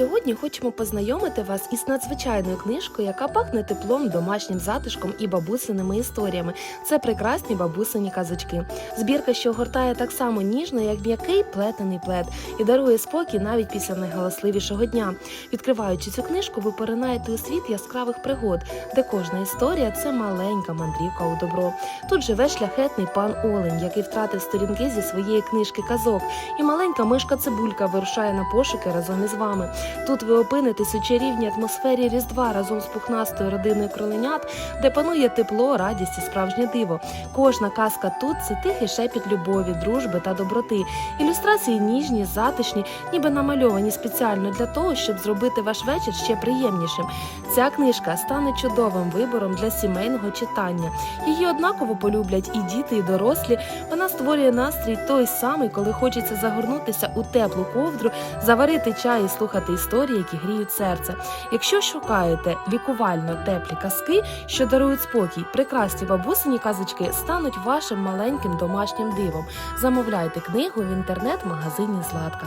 Сьогодні хочемо познайомити вас із надзвичайною книжкою, яка пахне теплом, домашнім затишком і бабусиними історіями. Це прекрасні бабусині казочки. Збірка, що огортає так само ніжно, як м'який плетений плед, і дарує спокій навіть після найгаласливішого дня. Відкриваючи цю книжку, ви поринаєте у світ яскравих пригод, де кожна історія це маленька мандрівка у добро. Тут живе шляхетний пан Олень, який втратив сторінки зі своєї книжки казок, і маленька мишка Цибулька вирушає на пошуки разом із вами. Тут ви опинитесь у чарівній атмосфері Різдва разом з пухнастою родиною кроленят, де панує тепло, радість і справжнє диво. Кожна казка тут це тихий шепіт любові, дружби та доброти. Ілюстрації ніжні, затишні, ніби намальовані спеціально для того, щоб зробити ваш вечір ще приємнішим. Ця книжка стане чудовим вибором для сімейного читання. Її однаково полюблять і діти, і дорослі. Вона створює настрій той самий, коли хочеться загорнутися у теплу ковдру, заварити чай і слухати історії, які гріють серце. Якщо шукаєте лікувально теплі казки, що дарують спокій, прекрасні бабусині казочки стануть вашим маленьким домашнім дивом. Замовляйте книгу в інтернет-магазині Златка.